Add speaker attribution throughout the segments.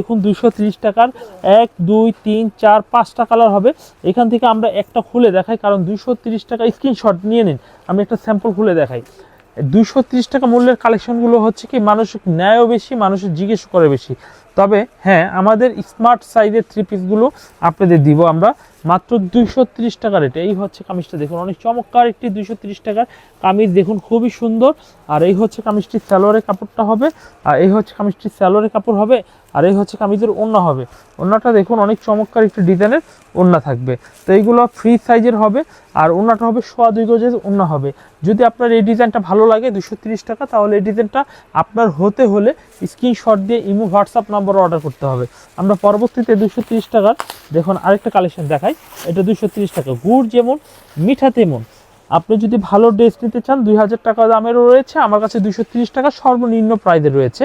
Speaker 1: দেখুন দুশো টাকার এক দুই তিন চার পাঁচটা কালার হবে এখান থেকে আমরা একটা খুলে দেখাই কারণ দুশো টাকা স্ক্রিনশট নিয়ে নিন আমি একটা স্যাম্পল খুলে দেখাই দুশো টাকা মূল্যের কালেকশনগুলো হচ্ছে কি মানুষ ন্যায়ও বেশি মানুষের জিজ্ঞেস করে বেশি তবে হ্যাঁ আমাদের স্মার্ট সাইজের থ্রি পিসগুলো আপনাদের দিব আমরা মাত্র দুইশো তিরিশ টাকা রেট এই হচ্ছে কামিজটা দেখুন অনেক চমৎকার একটি দুইশো তিরিশ টাকার কামিজ দেখুন খুবই সুন্দর আর এই হচ্ছে কামিজটি স্যালোয়ারের কাপড়টা হবে আর এই হচ্ছে কামিজটি স্যালোয়ারের কাপড় হবে আর এই হচ্ছে কামিজের ওড়না হবে ওড়নাটা দেখুন অনেক চমৎকার একটি ডিজাইনের ওড়না থাকবে তো এইগুলো ফ্রি সাইজের হবে আর ওড়নাটা হবে সোয়া দুই গজের ওড়না হবে যদি আপনার এই ডিজাইনটা ভালো লাগে দুশো টাকা তাহলে এই ডিজাইনটা আপনার হতে হলে স্ক্রিনশট দিয়ে ইমো হোয়াটসঅ্যাপ নম্বর অর্ডার করতে হবে আমরা পরবর্তীতে দুশো টাকার দেখুন আরেকটা কালেকশন দেখাই নাই এটা দুশো টাকা গুড় যেমন মিঠা তেমন আপনি যদি ভালো ড্রেস নিতে চান দুই হাজার টাকা দামেরও রয়েছে আমার কাছে দুশো টাকা সর্বনিম্ন প্রাইজে রয়েছে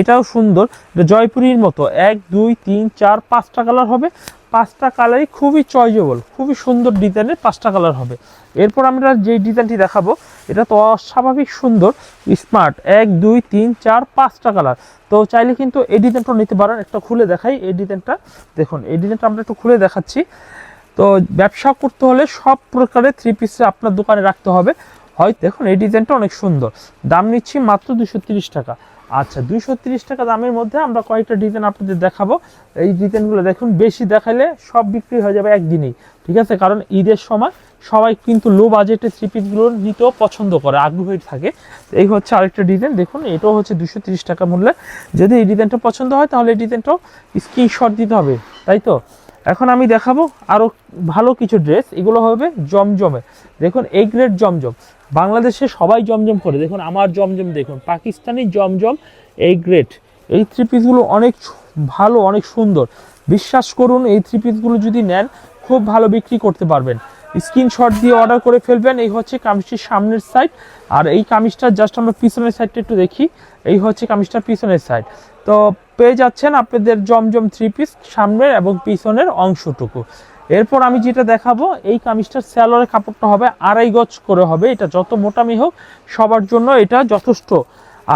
Speaker 1: এটাও সুন্দর জয়পুরীর মতো এক দুই তিন চার পাঁচটা কালার হবে পাঁচটা কালারই খুবই চয়েজেবল খুবই সুন্দর ডিজাইনের পাঁচটা কালার হবে এরপর আমরা যে ডিজাইনটি দেখাবো এটা তো অস্বাভাবিক সুন্দর স্মার্ট এক দুই তিন চার পাঁচটা কালার তো চাইলে কিন্তু এই ডিজাইনটাও নিতে পারেন একটা খুলে দেখাই এই ডিজাইনটা দেখুন এই ডিজাইনটা আমরা একটু খুলে দেখাচ্ছি তো ব্যবসা করতে হলে সব প্রকারের থ্রি পিস আপনার দোকানে রাখতে হবে হয়তো দেখুন এই ডিজাইনটা অনেক সুন্দর দাম নিচ্ছি মাত্র দুশো টাকা আচ্ছা দুশো টাকা দামের মধ্যে আমরা কয়েকটা ডিজাইন আপনাদের দেখাবো এই ডিজাইনগুলো দেখুন বেশি দেখালে সব বিক্রি হয়ে যাবে একদিনেই ঠিক আছে কারণ ঈদের সময় সবাই কিন্তু লো বাজেটের থ্রি পিসগুলো নিতেও পছন্দ করে আগ্রহী থাকে এই হচ্ছে আরেকটা ডিজাইন দেখুন এটাও হচ্ছে দুশো টাকা মূল্যে যদি এই ডিজাইনটা পছন্দ হয় তাহলে এই ডিজাইনটাও স্ক্রিনশট দিতে হবে তাই তো এখন আমি দেখাবো আরও ভালো কিছু ড্রেস এগুলো হবে জমজমে দেখুন এই গ্রেড জমজম বাংলাদেশে সবাই জমজম করে দেখুন আমার জমজম দেখুন পাকিস্তানি জমজম এই গ্রেড এই থ্রি পিসগুলো অনেক ভালো অনেক সুন্দর বিশ্বাস করুন এই থ্রি পিসগুলো যদি নেন খুব ভালো বিক্রি করতে পারবেন স্ক্রিনশট দিয়ে অর্ডার করে ফেলবেন এই হচ্ছে কামিজটির সামনের সাইড আর এই কামিজটার জাস্ট আমরা পিছনের সাইডটা একটু দেখি এই হচ্ছে কামিজটার পিছনের সাইড তো পেয়ে যাচ্ছেন আপনাদের জমজম থ্রি পিস সামনের এবং পিছনের অংশটুকু এরপর আমি যেটা দেখাবো এই কামিজটার স্যালোয়ারের কাপড়টা হবে আড়াই গজ করে হবে এটা যত মোটামি হোক সবার জন্য এটা যথেষ্ট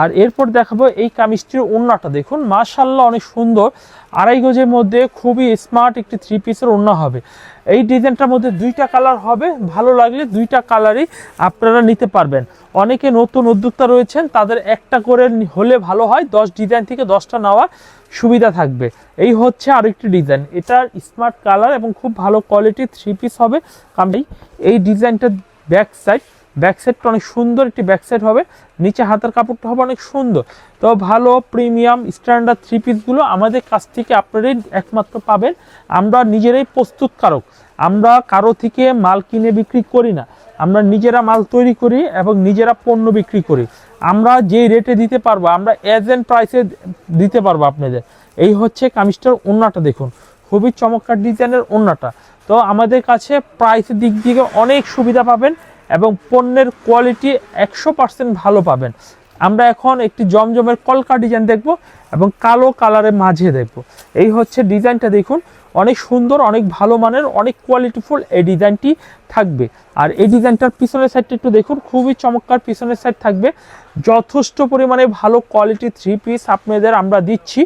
Speaker 1: আর এরপর দেখাবো এই কামিজটির ওড়নাটা দেখুন মাশাল্লাহ অনেক সুন্দর আড়াই গজের মধ্যে খুবই স্মার্ট একটি থ্রি পিসের ওড়না হবে এই ডিজাইনটার মধ্যে দুইটা কালার হবে ভালো লাগলে দুইটা কালারই আপনারা নিতে পারবেন অনেকে নতুন উদ্যোক্তা রয়েছেন তাদের একটা করে হলে ভালো হয় দশ ডিজাইন থেকে দশটা নেওয়ার সুবিধা থাকবে এই হচ্ছে আরেকটি ডিজাইন এটার স্মার্ট কালার এবং খুব ভালো কোয়ালিটির থ্রি পিস হবে কামটাই এই ডিজাইনটার ব্যাক সাইড ব্যাকসেটটা অনেক সুন্দর একটি ব্যাকসেট হবে নিচে হাতার কাপড়টা হবে অনেক সুন্দর তো ভালো প্রিমিয়াম স্ট্যান্ডার্ড থ্রি পিসগুলো আমাদের কাছ থেকে আপনারাই একমাত্র পাবেন আমরা নিজেরাই প্রস্তুতকারক আমরা কারো থেকে মাল কিনে বিক্রি করি না আমরা নিজেরা মাল তৈরি করি এবং নিজেরা পণ্য বিক্রি করি আমরা যেই রেটে দিতে পারবো আমরা এজেন্ট প্রাইসে দিতে পারবো আপনাদের এই হচ্ছে কামিস্টার ওনাটা দেখুন খুবই চমৎকার ডিজাইনের ওনাটা তো আমাদের কাছে প্রাইসের দিক থেকে অনেক সুবিধা পাবেন এবং পণ্যের কোয়ালিটি একশো পার্সেন্ট ভালো পাবেন আমরা এখন একটি জমজমের কলকা ডিজাইন দেখব এবং কালো কালারের মাঝে দেখব এই হচ্ছে ডিজাইনটা দেখুন অনেক সুন্দর অনেক ভালো মানের অনেক কোয়ালিটিফুল এই ডিজাইনটি থাকবে আর এই ডিজাইনটার পিছনের সাইডটা একটু দেখুন খুবই চমৎকার পিছনের সাইড থাকবে যথেষ্ট পরিমাণে ভালো কোয়ালিটি থ্রি পিস আপনাদের আমরা দিচ্ছি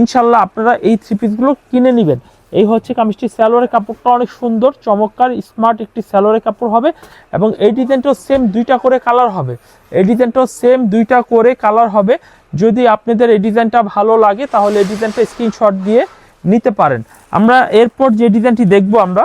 Speaker 1: ইনশাল্লাহ আপনারা এই থ্রি পিসগুলো কিনে নেবেন এই হচ্ছে কামিজটি স্যালোয়ারের কাপড়টা অনেক সুন্দর চমৎকার স্মার্ট একটি স্যালোয়ারের কাপড় হবে এবং এই ডিজাইনটাও সেম দুইটা করে কালার হবে এই ডিজাইনটাও সেম দুইটা করে কালার হবে যদি আপনাদের এই ডিজাইনটা ভালো লাগে তাহলে এই ডিজাইনটা স্ক্রিনশট দিয়ে নিতে পারেন আমরা এরপর যে ডিজাইনটি দেখব আমরা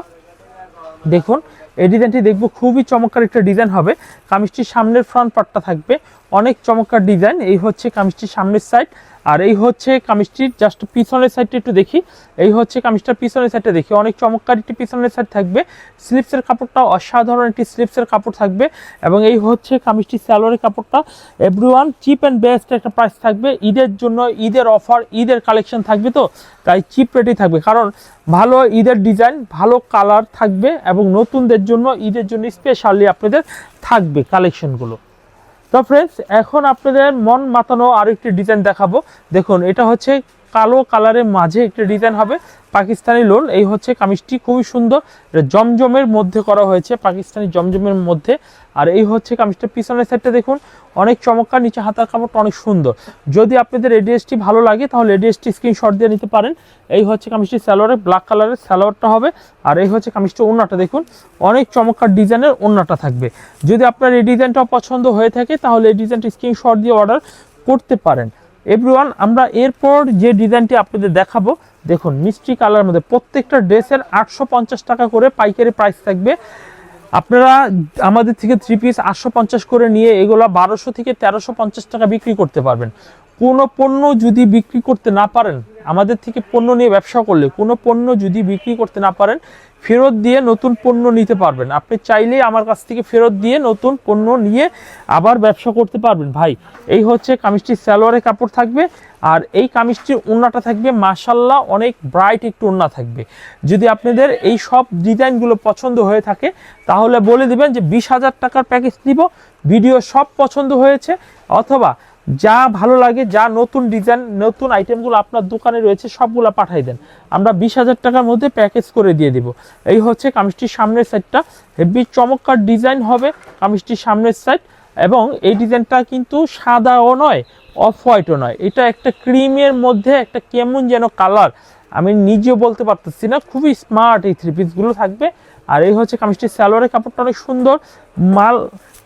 Speaker 1: দেখুন এই ডিজাইনটি দেখব খুবই চমৎকার একটা ডিজাইন হবে কামিজটির সামনের ফ্রন্ট পার্টটা থাকবে অনেক চমৎকার ডিজাইন এই হচ্ছে কামিজটির সামনের সাইড আর এই হচ্ছে কামিজটির জাস্ট পিছনের সাইডটা একটু দেখি এই হচ্ছে কামিজটার পিছনের সাইডটা দেখি অনেক চমৎকার একটি পিছনের সাইড থাকবে স্লিপসের কাপড়টা অসাধারণ একটি স্লিপসের কাপড় থাকবে এবং এই হচ্ছে কামিজটি স্যালোয়ারের কাপড়টা ওয়ান চিপ অ্যান্ড বেস্ট একটা প্রাইস থাকবে ঈদের জন্য ঈদের অফার ঈদের কালেকশন থাকবে তো তাই চিপ রেটেই থাকবে কারণ ভালো ঈদের ডিজাইন ভালো কালার থাকবে এবং নতুনদের জন্য ঈদের জন্য স্পেশালি আপনাদের থাকবে কালেকশনগুলো তো ফ্রেন্ডস এখন আপনাদের মন মাতানো আরও একটি ডিজাইন দেখাবো দেখুন এটা হচ্ছে কালো কালারের মাঝে একটা ডিজাইন হবে পাকিস্তানি লোন এই হচ্ছে কামিজটি খুবই সুন্দর জমজমের মধ্যে করা হয়েছে পাকিস্তানি জমজমের মধ্যে আর এই হচ্ছে কামিজটা পিছনের সাইডটা দেখুন অনেক চমৎকার নিচে হাতার কাপড়টা অনেক সুন্দর যদি আপনাদের এডিএসটি ভালো লাগে তাহলে এডিএসটি স্ক্রিনশট দিয়ে নিতে পারেন এই হচ্ছে কামিজটি স্যালোয়ারে ব্ল্যাক কালারের স্যালোয়ারটা হবে আর এই হচ্ছে কামিজটি ওনাটা দেখুন অনেক চমৎকার ডিজাইনের ওনাটা থাকবে যদি আপনার এই ডিজাইনটা পছন্দ হয়ে থাকে তাহলে এই ডিজাইনটি স্ক্রিনশট দিয়ে অর্ডার করতে পারেন এভরিওয়ান আমরা এরপর যে ডিজাইনটি আপনাদের দেখাবো দেখুন মিষ্টি কালার মধ্যে প্রত্যেকটা ড্রেসের আটশো টাকা করে পাইকারি প্রাইস থাকবে আপনারা আমাদের থেকে থ্রি পিস আটশো করে নিয়ে এগুলো বারোশো থেকে তেরোশো টাকা বিক্রি করতে পারবেন কোনো পণ্য যদি বিক্রি করতে না পারেন আমাদের থেকে পণ্য নিয়ে ব্যবসা করলে কোনো পণ্য যদি বিক্রি করতে না পারেন ফেরত দিয়ে নতুন পণ্য নিতে পারবেন আপনি চাইলেই আমার কাছ থেকে ফেরত দিয়ে নতুন পণ্য নিয়ে আবার ব্যবসা করতে পারবেন ভাই এই হচ্ছে কামিজটির সালোয়ারের কাপড় থাকবে আর এই কামিজটির ওড়নাটা থাকবে মাসাল্লাহ অনেক ব্রাইট একটু ওড়না থাকবে যদি আপনাদের এই সব ডিজাইনগুলো পছন্দ হয়ে থাকে তাহলে বলে দেবেন যে বিশ হাজার টাকার প্যাকেজ নিব ভিডিও সব পছন্দ হয়েছে অথবা যা ভালো লাগে যা নতুন ডিজাইন নতুন আইটেমগুলো আপনার দোকানে রয়েছে সবগুলো পাঠাই দেন আমরা বিশ হাজার টাকার মধ্যে প্যাকেজ করে দিয়ে দিব এই হচ্ছে কামিজটির সামনের সাইডটা হেভি চমৎকার ডিজাইন হবে কামিজটির সামনের সাইড এবং এই ডিজাইনটা কিন্তু সাদাও নয় অফ হোয়াইটও নয় এটা একটা ক্রিমের মধ্যে একটা কেমন যেন কালার আমি নিজেও বলতে পারতেছি না খুবই স্মার্ট এই থ্রি পিসগুলো থাকবে আর এই হচ্ছে কামিজটির স্যালোয়ারের কাপড়টা অনেক সুন্দর মাল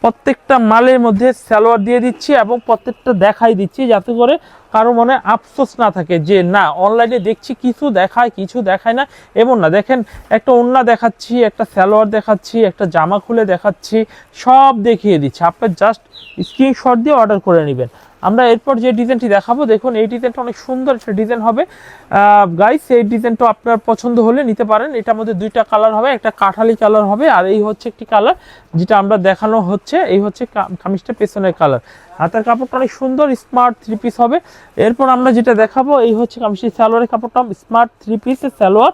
Speaker 1: প্রত্যেকটা মালের মধ্যে সালোয়ার দিয়ে দিচ্ছি এবং প্রত্যেকটা দেখাই দিচ্ছি যাতে করে কারো মনে আফসোস না থাকে যে না অনলাইনে দেখছি কিছু দেখায় কিছু দেখায় না এমন না দেখেন একটা ওন্না দেখাচ্ছি একটা স্যালোয়ার দেখাচ্ছি একটা জামা খুলে দেখাচ্ছি সব দেখিয়ে দিচ্ছি আপনার জাস্ট স্ক্রিনশট দিয়ে অর্ডার করে নেবেন আমরা এরপর যে ডিজাইনটি দেখাবো দেখুন এই ডিজাইনটা অনেক সুন্দর একটা ডিজাইন হবে গাইস এই ডিজাইনটা আপনার পছন্দ হলে নিতে পারেন এটার মধ্যে দুইটা কালার হবে একটা কাঠালি কালার হবে আর এই হচ্ছে একটি কালার যেটা আমরা দেখানো হচ্ছে এই হচ্ছে কামিজটা পেছনের কালার হাতের কাপড়টা অনেক সুন্দর স্মার্ট থ্রি পিস হবে এরপর আমরা যেটা দেখাবো এই হচ্ছে কামিজটি সালোয়ারের কাপড়টা স্মার্ট থ্রি পিসের সালোয়ার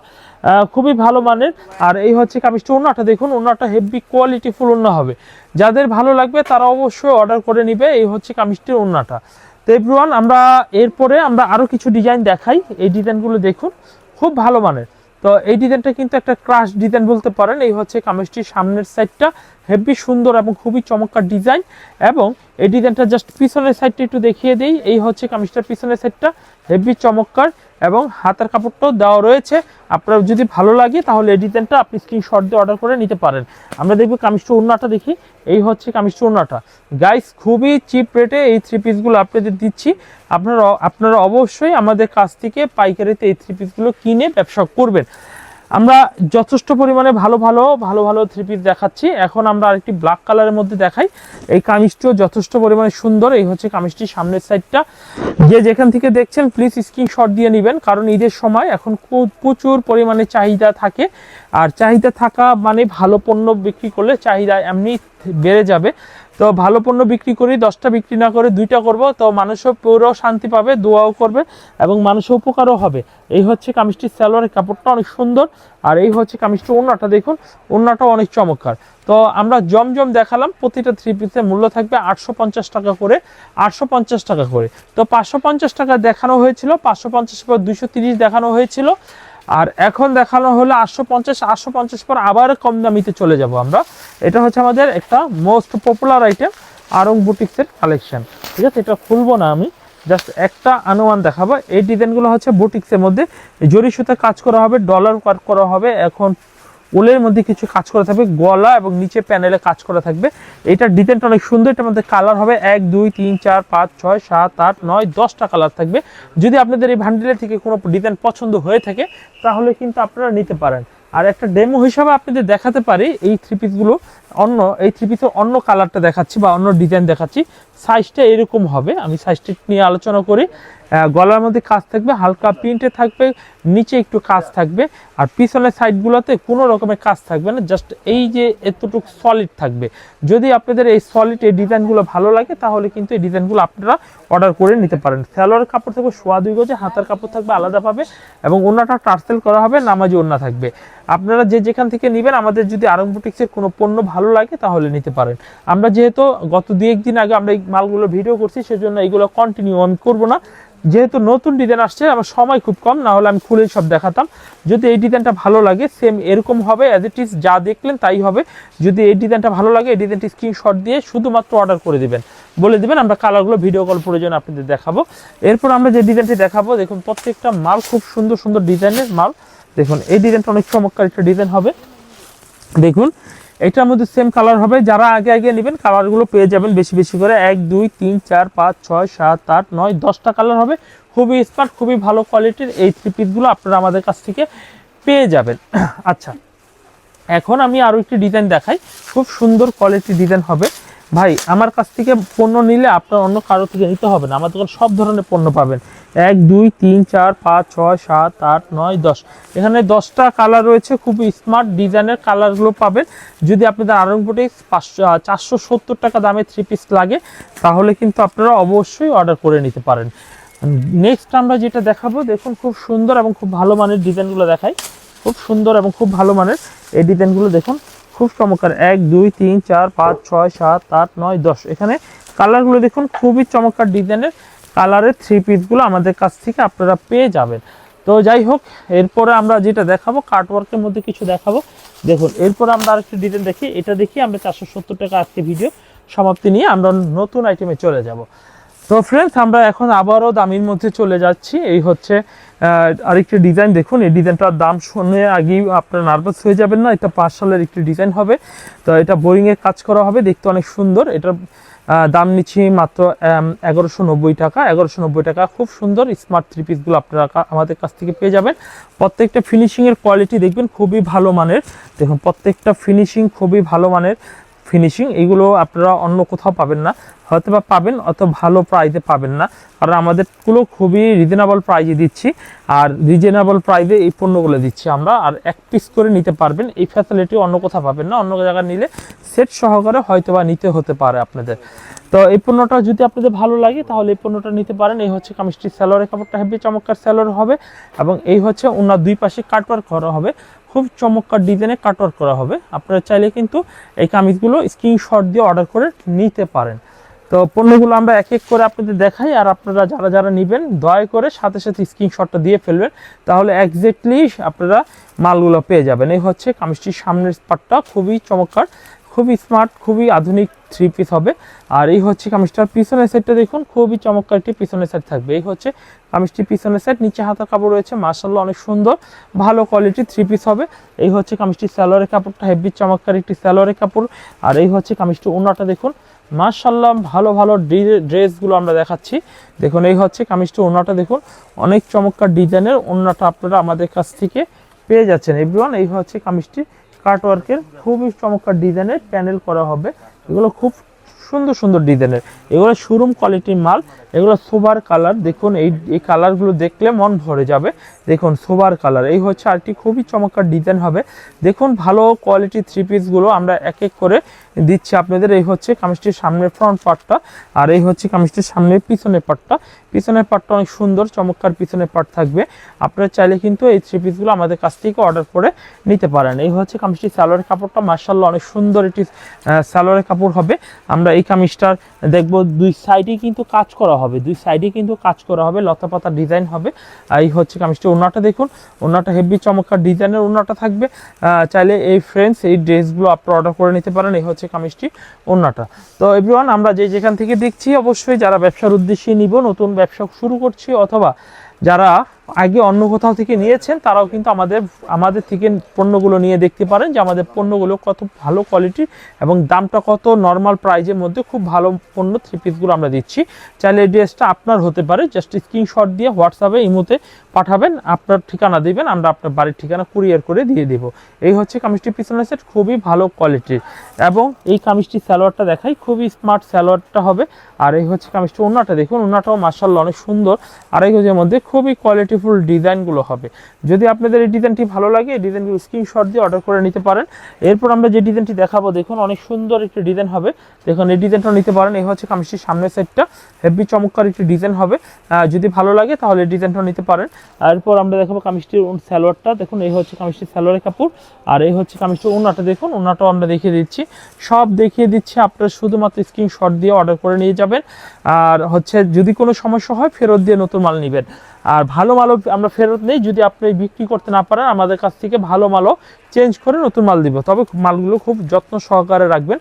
Speaker 1: খুবই ভালো মানের আর এই হচ্ছে কামিজটা ওনাটা দেখুন ওনাটা হেভি কোয়ালিটি ফুল ওনা হবে যাদের ভালো লাগবে তারা অবশ্যই অর্ডার করে নিবে এই হচ্ছে কামিজটির ওনাটা তো এভরিওয়ান আমরা এরপরে আমরা আরও কিছু ডিজাইন দেখাই এই ডিজাইনগুলো দেখুন খুব ভালো মানের তো এই ডিজাইনটা কিন্তু একটা ক্রাশ ডিজাইন বলতে পারেন এই হচ্ছে কামিজটির সামনের সাইডটা হেভি সুন্দর এবং খুবই চমৎকার ডিজাইন এবং এই ডিজাইনটা জাস্ট পিছনের সাইডটা একটু দেখিয়ে দিই এই হচ্ছে কামিজটার পিছনের সাইডটা হেভি চমৎকার এবং হাতের কাপড়টাও দেওয়া রয়েছে আপনার যদি ভালো লাগে তাহলে এই ডিজাইনটা আপনি স্ক্রিনশট দিয়ে অর্ডার করে নিতে পারেন আমরা দেখবো কামিজটা ওড়নাটা দেখি এই হচ্ছে কামিজটা ওড়নাটা গাইস খুবই চিপ রেটে এই থ্রি পিসগুলো আপনাদের দিচ্ছি আপনারা আপনারা অবশ্যই আমাদের কাছ থেকে পাইকারিতে এই থ্রি পিসগুলো কিনে ব্যবসা করবেন আমরা যথেষ্ট পরিমাণে ভালো ভালো ভালো ভালো থ্রি পিস দেখাচ্ছি এখন আমরা আরেকটি ব্ল্যাক কালারের মধ্যে দেখাই এই কামিজটিও যথেষ্ট পরিমাণে সুন্দর এই হচ্ছে কামিজটির সামনের সাইডটা যে যেখান থেকে দেখছেন প্লিজ স্ক্রিনশট দিয়ে নেবেন কারণ ঈদের সময় এখন প্রচুর পরিমাণে চাহিদা থাকে আর চাহিদা থাকা মানে ভালো পণ্য বিক্রি করলে চাহিদা এমনি বেড়ে যাবে তো ভালো পণ্য বিক্রি করি দশটা বিক্রি না করে দুইটা করব তো মানুষও পুরো শান্তি পাবে দোয়াও করবে এবং মানুষের উপকারও হবে এই হচ্ছে কামিজটির সালোয়ারের কাপড়টা অনেক সুন্দর আর এই হচ্ছে কামিজটি ওড়নাটা দেখুন ওড়নাটা অনেক চমৎকার তো আমরা জমজম দেখালাম প্রতিটা থ্রি পিসের মূল্য থাকবে আটশো টাকা করে আটশো টাকা করে তো পাঁচশো টাকা দেখানো হয়েছিল পাঁচশো পঞ্চাশ দুশো দেখানো হয়েছিল আর এখন দেখানো হলো আটশো পঞ্চাশ আটশো পঞ্চাশ পর আবার কম দামিতে চলে যাব আমরা এটা হচ্ছে আমাদের একটা মোস্ট পপুলার আইটেম আরং বুটিক্সের কালেকশন ঠিক আছে এটা খুলবো না আমি জাস্ট একটা আনুমান দেখাবো এই ডিজাইনগুলো হচ্ছে বুটিক্সের মধ্যে জরি সুতে কাজ করা হবে ডলার কাজ করা হবে এখন উলের মধ্যে কিছু কাজ করা থাকবে গলা এবং নিচে প্যানেলে কাজ করা থাকবে এটা ডিজাইনটা অনেক সুন্দর এটার মধ্যে কালার হবে এক দুই তিন চার পাঁচ ছয় সাত আট নয় দশটা কালার থাকবে যদি আপনাদের এই ভান্ডিলের থেকে কোনো ডিজাইন পছন্দ হয়ে থাকে তাহলে কিন্তু আপনারা নিতে পারেন আর একটা ডেমো হিসাবে আপনাদের দেখাতে পারি এই থ্রি পিসগুলো অন্য এই থ্রি পিসের অন্য কালারটা দেখাচ্ছি বা অন্য ডিজাইন দেখাচ্ছি সাইজটা এরকম হবে আমি সাইজটা নিয়ে আলোচনা করি গলার মধ্যে কাজ থাকবে হালকা প্রিন্টে থাকবে নিচে একটু কাজ থাকবে আর পিছনের সাইডগুলোতে কোনো রকমের কাজ থাকবে না জাস্ট এই যে এতটুকু সলিড থাকবে যদি আপনাদের এই সলিড এই ডিজাইনগুলো ভালো লাগে তাহলে কিন্তু এই ডিজাইনগুলো আপনারা অর্ডার করে নিতে পারেন স্যালোয়ার কাপড় থাকবে সোয়া দুই গজে হাতার কাপড় থাকবে আলাদাভাবে এবং ওনাটা টার্সেল করা হবে নামাজি ওনা থাকবে আপনারা যে যেখান থেকে নেবেন আমাদের যদি আরং কোনো পণ্য ভালো ভালো লাগে তাহলে নিতে পারেন আমরা যেহেতু গত দু একদিন আগে আমরা এই মালগুলো ভিডিও করছি সেজন্য এইগুলো কন্টিনিউ আমি করবো না যেহেতু নতুন ডিজাইন আসছে আমার সময় খুব কম না হলে আমি খুলেই সব দেখাতাম যদি এই ডিজাইনটা ভালো লাগে সেম এরকম হবে অ্যাজ ইট ইজ যা দেখলেন তাই হবে যদি এই ডিজাইনটা ভালো লাগে এই ডিজাইনটি স্ক্রিনশট দিয়ে শুধুমাত্র অর্ডার করে দিবেন বলে দিবেন আমরা কালারগুলো ভিডিও কল প্রয়োজন আপনাদের দেখাবো এরপর আমরা যে ডিজাইনটি দেখাবো দেখুন প্রত্যেকটা মাল খুব সুন্দর সুন্দর ডিজাইনের মাল দেখুন এই ডিজাইনটা অনেক চমৎকার একটা ডিজাইন হবে দেখুন এটার মধ্যে সেম কালার হবে যারা আগে আগে নেবেন কালারগুলো পেয়ে যাবেন বেশি বেশি করে এক দুই তিন চার পাঁচ ছয় সাত আট নয় দশটা কালার হবে খুবই স্মার্ট খুবই ভালো কোয়ালিটির এই থ্রি পিসগুলো আপনারা আমাদের কাছ থেকে পেয়ে যাবেন আচ্ছা এখন আমি আরও একটি ডিজাইন দেখাই খুব সুন্দর কোয়ালিটি ডিজাইন হবে ভাই আমার কাছ থেকে পণ্য নিলে আপনার অন্য কারো থেকে নিতে হবে না আমার দোকান সব ধরনের পণ্য পাবেন এক দুই তিন চার পাঁচ ছয় সাত আট নয় দশ এখানে দশটা কালার রয়েছে খুব স্মার্ট ডিজাইনের কালারগুলো পাবেন যদি আপনাদের আরং পাঁচশো চারশো সত্তর টাকা দামে থ্রি পিস লাগে তাহলে কিন্তু আপনারা অবশ্যই অর্ডার করে নিতে পারেন নেক্সট আমরা যেটা দেখাবো দেখুন খুব সুন্দর এবং খুব ভালো মানের ডিজাইনগুলো দেখাই খুব সুন্দর এবং খুব ভালো মানের এই ডিজাইনগুলো দেখুন খুব চমৎকার এক দুই তিন চার পাঁচ ছয় সাত আট নয় দশ এখানে কালারগুলো দেখুন খুবই চমৎকার ডিজাইনের কালারের থ্রি পিসগুলো আমাদের কাছ থেকে আপনারা পেয়ে যাবেন তো যাই হোক এরপরে আমরা যেটা দেখাবো কার্টওয়ার্কের মধ্যে কিছু দেখাবো দেখুন এরপরে আমরা একটু ডিটেল দেখি এটা দেখি আমরা চারশো সত্তর টাকা আজকে ভিডিও সমাপ্তি নিয়ে আমরা নতুন আইটেমে চলে যাব তো ফ্রেন্ডস আমরা এখন আবারও দামির মধ্যে চলে যাচ্ছি এই হচ্ছে আরেকটি ডিজাইন দেখুন এই ডিজাইনটার দাম শুনে আগেই আপনারা নার্ভাস হয়ে যাবেন না এটা পাঁচ সালের একটি ডিজাইন হবে তো এটা বোরিংয়ের কাজ করা হবে দেখতে অনেক সুন্দর এটা দাম নিচ্ছি মাত্র এগারোশো নব্বই টাকা এগারোশো নব্বই টাকা খুব সুন্দর স্মার্ট থ্রি পিসগুলো আপনারা আমাদের কাছ থেকে পেয়ে যাবেন প্রত্যেকটা ফিনিশিংয়ের কোয়ালিটি দেখবেন খুবই ভালো মানের দেখুন প্রত্যেকটা ফিনিশিং খুবই ভালো মানের ফিনিশিং এগুলো আপনারা অন্য কোথাও পাবেন না হয়তো বা পাবেন অত ভালো প্রাইজে পাবেন না কারণ আমাদেরগুলো খুবই রিজনেবল প্রাইজে দিচ্ছি আর রিজনেবল প্রাইজে এই পণ্যগুলো দিচ্ছি আমরা আর এক পিস করে নিতে পারবেন এই ফ্যাসিলিটি অন্য কোথাও পাবেন না অন্য জায়গায় নিলে সেট সহকারে হয়তো বা নিতে হতে পারে আপনাদের তো এই পণ্যটা যদি আপনাদের ভালো লাগে তাহলে এই পণ্যটা নিতে পারেন এই হচ্ছে কামিস্ট্রি স্যালোয়ারের কাপড়টা হেভি চমৎকার স্যালোয়ার হবে এবং এই হচ্ছে ওনার দুই পাশে কাটওয়ার করা হবে খুব চমৎকার ডিজাইনে কাটওয়ার করা হবে আপনারা চাইলে কিন্তু এই কামিজগুলো স্ক্রিনশট দিয়ে অর্ডার করে নিতে পারেন তো পণ্যগুলো আমরা এক এক করে আপনাদের দেখাই আর আপনারা যারা যারা নেবেন দয়া করে সাথে সাথে স্ক্রিনশটটা দিয়ে ফেলবেন তাহলে একজ্যাক্টলি আপনারা মালগুলো পেয়ে যাবেন এই হচ্ছে কামিজটির সামনের পার্টটা খুবই চমৎকার খুবই স্মার্ট খুবই আধুনিক থ্রি পিস হবে আর এই হচ্ছে কামিজটার পিছনের সেটটা দেখুন খুবই চমৎকার একটি পিছনের সেট থাকবে এই হচ্ছে কামিজটির পিছনের সেট নিচে হাতার কাপড় রয়েছে মার্শাল্লাহ অনেক সুন্দর ভালো কোয়ালিটি থ্রি পিস হবে এই হচ্ছে কামিজটি স্যালোয়ারের কাপড়টা হেভি চমৎকার একটি স্যালোয়ারের কাপড় আর এই হচ্ছে কামিজটি ওনাটা দেখুন মার্শাল্লাহ ভালো ভালো ড্রেসগুলো আমরা দেখাচ্ছি দেখুন এই হচ্ছে কামিজটি ওনাটা দেখুন অনেক চমৎকার ডিজাইনের ওনাটা আপনারা আমাদের কাছ থেকে পেয়ে যাচ্ছেন এভরিওয়ান এই হচ্ছে কামিজটি কাটওয়ার্কের খুবই চমৎকার ডিজাইনের প্যানেল করা হবে এগুলো খুব সুন্দর সুন্দর ডিজাইনের এগুলো শোরুম কোয়ালিটির মাল এগুলো সোবার কালার দেখুন এই এই কালারগুলো দেখলে মন ভরে যাবে দেখুন সোবার কালার এই হচ্ছে আরেকটি খুবই চমৎকার ডিজাইন হবে দেখুন ভালো কোয়ালিটি থ্রি পিসগুলো আমরা এক এক করে দিচ্ছে আপনাদের এই হচ্ছে কামিজটির সামনের ফ্রন্ট পার্টটা আর এই হচ্ছে কামিজটির সামনের পিছনের পার্টটা পিছনের পার্টটা অনেক সুন্দর চমৎকার পিছনের পার্ট থাকবে আপনারা চাইলে কিন্তু এই থ্রি পিসগুলো আমাদের কাছ থেকে অর্ডার করে নিতে পারেন এই হচ্ছে কামিজটি স্যালোয়ারের কাপড়টা মার্শাল্লাহ অনেক সুন্দর একটি স্যালোয়ারের কাপড় হবে আমরা এই কামিজটার দেখব দুই সাইডে কিন্তু কাজ করা হবে দুই সাইডে কিন্তু কাজ করা হবে লতা ডিজাইন হবে এই হচ্ছে কামিজটি ওনাটা দেখুন ওনাটা হেভি চমৎকার ডিজাইনের ওনাটা থাকবে চাইলে এই ফ্রেন্ডস এই ড্রেসগুলো আপনারা অর্ডার করে নিতে পারেন এই হচ্ছে রয়েছে কামিজটি অন্যটা তো এভরিওয়ান আমরা যে যেখান থেকে দেখছি অবশ্যই যারা ব্যবসার উদ্দেশ্যে নিব নতুন ব্যবসা শুরু করছি অথবা যারা আগে অন্য কোথাও থেকে নিয়েছেন তারাও কিন্তু আমাদের আমাদের থেকে পণ্যগুলো নিয়ে দেখতে পারেন যে আমাদের পণ্যগুলো কত ভালো কোয়ালিটির এবং দামটা কত নর্মাল প্রাইজের মধ্যে খুব ভালো পণ্য থ্রি পিসগুলো আমরা দিচ্ছি চাইলে ড্রেসটা আপনার হতে পারে জাস্ট স্ক্রিনশট দিয়ে হোয়াটসঅ্যাপে ইমোতে পাঠাবেন আপনার ঠিকানা দিবেন আমরা আপনার বাড়ির ঠিকানা কুরিয়ার করে দিয়ে দেবো এই হচ্ছে কামিজটি পিছনের সেট খুবই ভালো কোয়ালিটির এবং এই কামিজটি স্যালোয়ারটা দেখাই খুবই স্মার্ট স্যালোয়ারটা হবে আর এই হচ্ছে কামিজটি ওনাটা দেখুন ওনাটাও মার্শাল্লাহ অনেক সুন্দর আর এই মধ্যে খুবই কোয়ালিটি বিউটিফুল ডিজাইনগুলো হবে যদি আপনাদের এই ডিজাইনটি ভালো লাগে এই ডিজাইনগুলো স্ক্রিনশট দিয়ে অর্ডার করে নিতে পারেন এরপর আমরা যে ডিজাইনটি দেখাবো দেখুন অনেক সুন্দর একটি ডিজাইন হবে দেখুন এই ডিজাইনটা নিতে পারেন এই হচ্ছে কামিশির সামনের সাইডটা হেভি চমৎকার একটি ডিজাইন হবে যদি ভালো লাগে তাহলে ডিজাইনটা নিতে পারেন এরপর আমরা দেখাবো উন স্যালোয়ারটা দেখুন এই হচ্ছে কামিশির স্যালোয়ারের কাপড় আর এই হচ্ছে কামিজটির উনাটা দেখুন উনাটাও আমরা দেখিয়ে দিচ্ছি সব দেখিয়ে দিচ্ছি আপনারা শুধুমাত্র স্ক্রিনশট দিয়ে অর্ডার করে নিয়ে যাবেন আর হচ্ছে যদি কোনো সমস্যা হয় ফেরত দিয়ে নতুন মাল নেবেন আর ভালো মালও আমরা ফেরত নেই যদি আপনি বিক্রি করতে না পারেন আমাদের কাছ থেকে ভালো মালও চেঞ্জ করে নতুন মাল দিব তবে মালগুলো খুব যত্ন সহকারে রাখবেন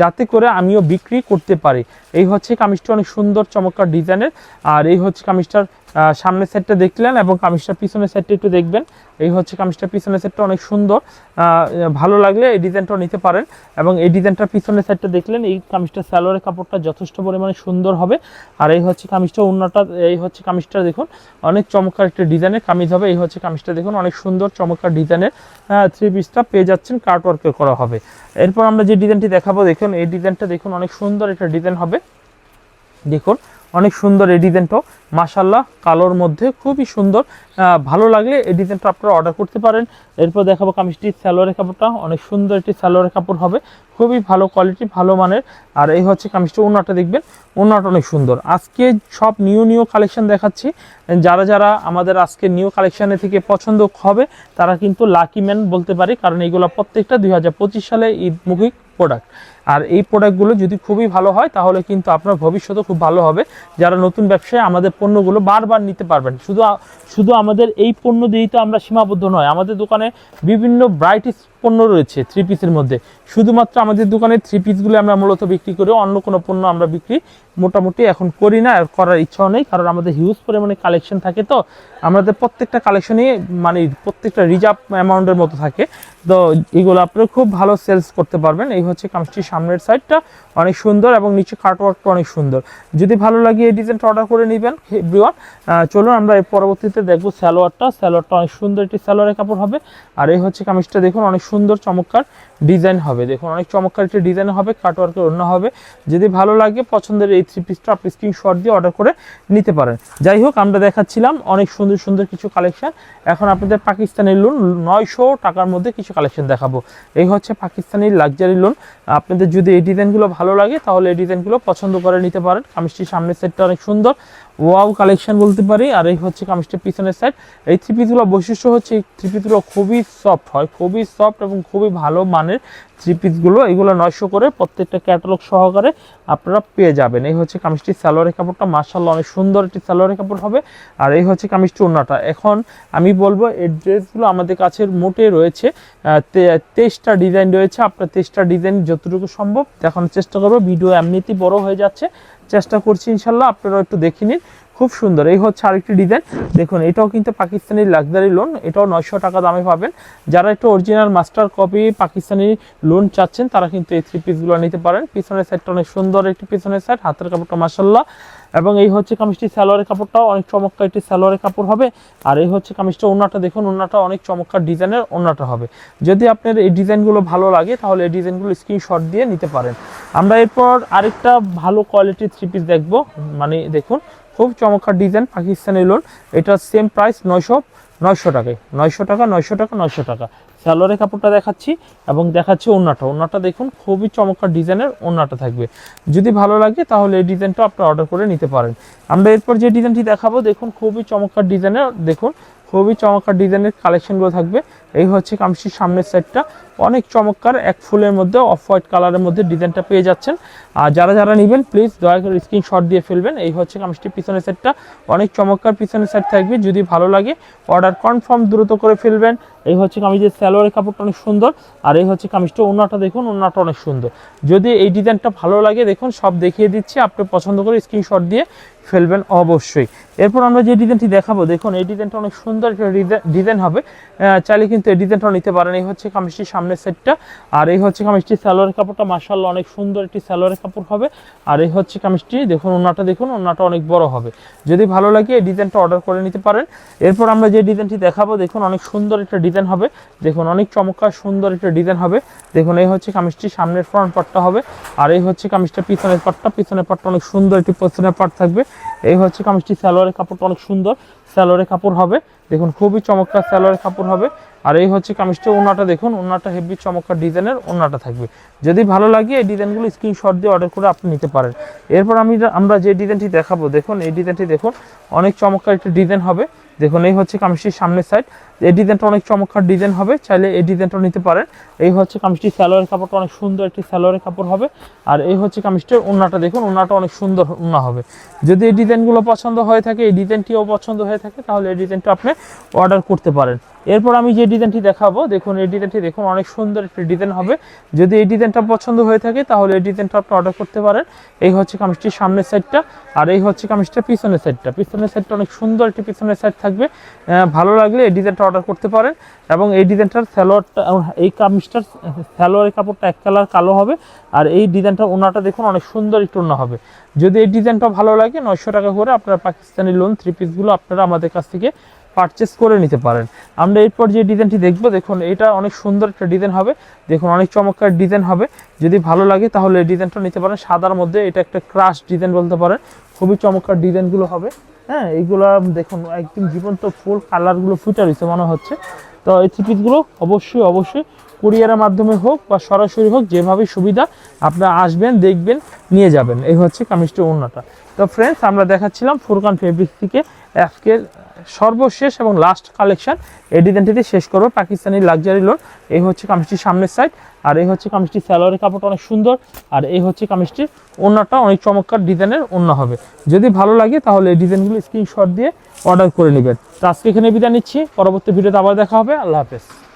Speaker 1: যাতে করে আমিও বিক্রি করতে পারি এই হচ্ছে কামিজটা অনেক সুন্দর চমৎকার ডিজাইনের আর এই হচ্ছে কামিজটার সামনের সেটটা দেখলেন এবং কামিজটা পিছনের সেটটা একটু দেখবেন এই হচ্ছে কামিজটা পিছনের সেটটা অনেক সুন্দর ভালো লাগলে এই ডিজাইনটাও নিতে পারেন এবং এই ডিজাইনটার পিছনের সেটটা দেখলেন এই কামিজটা স্যালোয়ারের কাপড়টা যথেষ্ট পরিমাণে সুন্দর হবে আর এই হচ্ছে কামিজটা অন্যটা এই হচ্ছে কামিজটা দেখুন অনেক চমৎকার একটা ডিজাইনের কামিজ হবে এই হচ্ছে কামিজটা দেখুন অনেক সুন্দর চমৎকার ডিজাইনের থ্রি পিসটা পেয়ে যাচ্ছেন কার্টওয়ার্কে করা হবে এরপর আমরা যে ডিজাইনটি দেখাবো দেখুন এই ডিজাইনটা দেখুন অনেক সুন্দর একটা ডিজাইন হবে দেখুন অনেক সুন্দর এই ডিজাইনটাও মাসাল্লাহ কালোর মধ্যে খুবই সুন্দর ভালো লাগলে এই ডিজাইনটা আপনারা অর্ডার করতে পারেন এরপর দেখাবো কামিজটির স্যালোয়ারের কাপড়টা অনেক সুন্দর একটি স্যালোয়ারের কাপড় হবে খুবই ভালো কোয়ালিটি ভালো মানের আর এই হচ্ছে কামিজটা ওনাটা দেখবেন ওনাটা অনেক সুন্দর আজকে সব নিউ নিউ কালেকশন দেখাচ্ছি যারা যারা আমাদের আজকে নিউ কালেকশানে থেকে পছন্দ হবে তারা কিন্তু লাকি ম্যান বলতে পারি কারণ এইগুলো প্রত্যেকটা দুই সালে ঈদ মুখিক প্রোডাক্ট আর এই প্রোডাক্টগুলো যদি খুবই ভালো হয় তাহলে কিন্তু আপনার ভবিষ্যতে খুব ভালো হবে যারা নতুন ব্যবসায় আমাদের পণ্যগুলো বারবার নিতে পারবেন শুধু শুধু আমাদের এই পণ্য দিয়েই তো আমরা সীমাবদ্ধ নয় আমাদের দোকানে বিভিন্ন ভ্যারাইটিস পণ্য রয়েছে থ্রি পিসের মধ্যে শুধুমাত্র আমাদের দোকানে থ্রি পিসগুলো আমরা মূলত বিক্রি করি অন্য কোনো পণ্য আমরা বিক্রি মোটামুটি এখন করি না আর করার ইচ্ছাও নেই কারণ আমাদের হিউজ পরিমাণে কালেকশন থাকে তো আমাদের প্রত্যেকটা কালেকশনই মানে প্রত্যেকটা রিজার্ভ অ্যামাউন্টের মতো থাকে তো এগুলো আপনারা খুব ভালো সেলস করতে পারবেন এই হচ্ছে কামিজটির সামনের সাইডটা অনেক সুন্দর এবং নিচে কার্টওয়ার্কটা অনেক সুন্দর যদি ভালো লাগে এই ডিজাইনটা অর্ডার করে নেবেন এভরিওয়ান চলুন আমরা পরবর্তীতে দেখবো স্যালোয়ারটা স্যালোয়ারটা অনেক সুন্দর একটি স্যালোয়ারের কাপড় হবে আর এই হচ্ছে কামিজটা দেখুন অনেক সুন্দর চমৎকার ডিজাইন হবে দেখুন অনেক চমৎকার একটি ডিজাইন হবে কাটওয়ার্কের অন্য হবে যদি ভালো লাগে পছন্দের এই থ্রি পিসটা আপনি স্ক্রিনশট দিয়ে অর্ডার করে নিতে পারেন যাই হোক আমরা দেখাচ্ছিলাম অনেক সুন্দর সুন্দর কিছু কালেকশন এখন আপনাদের পাকিস্তানের লোন নয়শো টাকার মধ্যে কিছু কালেকশন দেখাবো এই হচ্ছে পাকিস্তানের লাক্সারি লোন আপনাদের যদি এই ডিজাইনগুলো ভালো লাগে তাহলে এই ডিজাইনগুলো পছন্দ করে নিতে পারেন কামিজটির সামনের সেটটা অনেক সুন্দর ওয়াও কালেকশন বলতে পারি আর এই হচ্ছে কামিজটির পিছনের সাইড এই থ্রি পিসগুলো বৈশিষ্ট্য হচ্ছে এই থ্রি পিসগুলো খুবই সফট হয় খুবই সফট এবং খুবই ভালো মান মানের থ্রি পিসগুলো এগুলো নয়শো করে প্রত্যেকটা ক্যাটালগ সহকারে আপনারা পেয়ে যাবেন এই হচ্ছে কামিজটি স্যালোয়ারের কাপড়টা মার্শাল্লা অনেক সুন্দর একটি স্যালোয়ারের কাপড় হবে আর এই হচ্ছে কামিজটি ওনাটা এখন আমি বলবো এই ড্রেসগুলো আমাদের কাছে মোটে রয়েছে তেইশটা ডিজাইন রয়েছে আপনার তেইশটা ডিজাইন যতটুকু সম্ভব দেখানোর চেষ্টা করবো ভিডিও এমনিতেই বড় হয়ে যাচ্ছে চেষ্টা করছি ইনশাল্লাহ আপনারাও একটু দেখে নিন খুব সুন্দর এই হচ্ছে আরেকটি ডিজাইন দেখুন এটাও কিন্তু পাকিস্তানি লাক্সারি লোন এটাও নয়শো টাকা দামে পাবেন যারা একটু original master copy Pakistani lawn চাচ্ছেন তারা কিন্তু এই থ্রি পিসগুলো নিতে পারেন পিছনের সাইডটা অনেক সুন্দর একটি পিছনের সাইড হাতের কাপড়টা মাসাল্লাহ এবং এই হচ্ছে কামিজটি সালোয়ারের কাপড়টাও অনেক চমৎকার একটি সালোয়ারের কাপড় হবে আর এই হচ্ছে কামিজটা ওনাটা দেখুন ওনাটা অনেক চমৎকার ডিজাইনের ওনাটা হবে যদি আপনার এই ডিজাইনগুলো ভালো লাগে তাহলে এই ডিজাইনগুলো স্ক্রিনশট দিয়ে নিতে পারেন আমরা এরপর আরেকটা ভালো কোয়ালিটির থ্রি পিস দেখবো মানে দেখুন খুব চমৎকার ডিজাইন পাকিস্তানি লোন এটার সেম প্রাইস নয়শো নয়শো টাকায় নয়শো টাকা নয়শো টাকা নয়শো টাকা স্যালোয়ারের কাপড়টা দেখাচ্ছি এবং দেখাচ্ছি ওনাটা ওনাটা দেখুন খুবই চমৎকার ডিজাইনের ওনাটা থাকবে যদি ভালো লাগে তাহলে এই ডিজাইনটা আপনারা অর্ডার করে নিতে পারেন আমরা এরপর যে ডিজাইনটি দেখাবো দেখুন খুবই চমৎকার ডিজাইনের দেখুন খুবই চমৎকার ডিজাইনের কালেকশনগুলো থাকবে এই হচ্ছে কামসির সামনের সাইডটা অনেক চমৎকার এক ফুলের মধ্যে অফ হোয়াইট কালারের মধ্যে ডিজাইনটা পেয়ে যাচ্ছেন আর যারা যারা নেবেন প্লিজ দয়া করে স্ক্রিনশট দিয়ে ফেলবেন এই হচ্ছে কামসটির পিছনের সাইডটা অনেক চমৎকার পিছনের সাইড থাকবে যদি ভালো লাগে অর্ডার কনফার্ম দ্রুত করে ফেলবেন এই হচ্ছে কামিজের স্যালোয়ারের কাপড়টা অনেক সুন্দর আর এই হচ্ছে কামিজটা ওনাটা দেখুন ওনাটা অনেক সুন্দর যদি এই ডিজাইনটা ভালো লাগে দেখুন সব দেখিয়ে দিচ্ছি আপনি পছন্দ করে স্ক্রিনশট দিয়ে ফেলবেন অবশ্যই এরপর আমরা যে ডিজাইনটি দেখাবো দেখুন এই ডিজাইনটা অনেক সুন্দর একটা ডিজাইন হবে চাইলে কিন্তু এই নিতে পারেন এই হচ্ছে কামিজটির সামনের সেটটা আর এই হচ্ছে কামিজটির স্যালোয়ার কাপড়টা মার্শাল অনেক সুন্দর একটি স্যালোয়ার কাপড় হবে আর এই হচ্ছে কামিজটি দেখুন ওনাটা দেখুন ওনাটা অনেক বড় হবে যদি ভালো লাগে এই ডিজাইনটা অর্ডার করে নিতে পারেন এরপর আমরা যে ডিজাইনটি দেখাবো দেখুন অনেক সুন্দর একটা ডিজাইন হবে দেখুন অনেক চমৎকার সুন্দর একটা ডিজাইন হবে দেখুন এই হচ্ছে কামিজটির সামনের ফ্রন্ট পার্টটা হবে আর এই হচ্ছে কামিজটা পিছনের পার্টটা পিছনের পার্টটা অনেক সুন্দর একটি পিছনের পার্ট থাকবে এই হচ্ছে কামিজটি স্যালোয়ারের কাপড়টা অনেক সুন্দর স্যালোয়ারের কাপড় হবে দেখুন খুবই চমৎকার স্যালোয়ারের কাপড় হবে আর এই হচ্ছে কামিজটি ওনাটা দেখুন ওনাটা হেভি চমৎকার ডিজাইনের ওনাটা থাকবে যদি ভালো লাগে এই ডিজাইনগুলো স্ক্রিনশট দিয়ে অর্ডার করে আপনি নিতে পারেন এরপর আমি আমরা যে ডিজাইনটি দেখাবো দেখুন এই ডিজাইনটি দেখুন অনেক চমৎকার একটি ডিজাইন হবে দেখুন এই হচ্ছে কামিজটির সামনের সাইড এই ডিজাইনটা অনেক চমৎকার ডিজাইন হবে চাইলে এই ডিজাইনটা নিতে পারেন এই হচ্ছে কামিজটি স্যালোয়ার কাপড়টা অনেক সুন্দর একটি সালোয়ারের কাপড় হবে আর এই হচ্ছে কামিজটির উন্নাটা দেখুন উন্নাটা অনেক সুন্দর উন্না হবে যদি এই ডিজাইনগুলো পছন্দ হয়ে থাকে এই ডিজাইনটিও পছন্দ হয়ে থাকে তাহলে এই ডিজাইনটা আপনি অর্ডার করতে পারেন এরপর আমি যে ডিজাইনটি দেখাবো দেখুন এই ডিজাইনটি দেখুন অনেক সুন্দর একটি ডিজাইন হবে যদি এই ডিজাইনটা পছন্দ হয়ে থাকে তাহলে এই ডিজাইনটা আপনি অর্ডার করতে পারেন এই হচ্ছে কামিজটির সামনের সাইডটা আর এই হচ্ছে কামিজটা পিছনের সাইডটা পিছনের সাইডটা অনেক সুন্দর একটি পিছনের সাইড থাকবে ভালো লাগলে এই ডিজাইনটা অর্ডার করতে পারেন এবং এই ডিজাইনটার স্যালোয়ারটা এই কামিজটার স্যালোয়ারের কাপড়টা এক কালার কালো হবে আর এই ডিজাইনটা ওনাটা দেখুন অনেক সুন্দর একটু ওনা হবে যদি এই ডিজাইনটা ভালো লাগে নয়শো টাকা করে আপনারা পাকিস্তানি লোন থ্রি পিসগুলো আপনারা আমাদের কাছ থেকে পারচেস করে নিতে পারেন আমরা এরপর যে ডিজাইনটি দেখব দেখুন এটা অনেক সুন্দর একটা ডিজাইন হবে দেখুন অনেক চমৎকার ডিজাইন হবে যদি ভালো লাগে তাহলে এই ডিজাইনটা নিতে পারেন সাদার মধ্যে এটা একটা ক্রাশ ডিজাইন বলতে পারেন খুবই চমৎকার ডিজাইনগুলো হবে হ্যাঁ এইগুলো দেখুন একদম জীবন্ত ফুল কালারগুলো ফুটার হয়েছে মনে হচ্ছে তো এই থ্রি অবশ্যই অবশ্যই কুরিয়ারের মাধ্যমে হোক বা সরাসরি হোক যেভাবে সুবিধা আপনারা আসবেন দেখবেন নিয়ে যাবেন এই হচ্ছে কামিজটি অন্যটা তো ফ্রেন্ডস আমরা দেখাচ্ছিলাম ফুরকান ফেব্রিক থেকে আজকের সর্বশেষ এবং লাস্ট কালেকশন এই ডিজাইনটিতে শেষ করবো পাকিস্তানি লাক্সারি লোড এই হচ্ছে কামিজটির সামনের সাইড আর এই হচ্ছে কামিজটির স্যালোয়ারি কাপড়টা অনেক সুন্দর আর এই হচ্ছে কামিজটির অন্যটা অনেক চমৎকার ডিজাইনের অন্য হবে যদি ভালো লাগে তাহলে এই ডিজাইনগুলো স্ক্রিনশট দিয়ে অর্ডার করে নেবেন তো আজকে এখানে বিদায় নিচ্ছি পরবর্তী ভিডিওতে আবার দেখা হবে আল্লাহ হাফেজ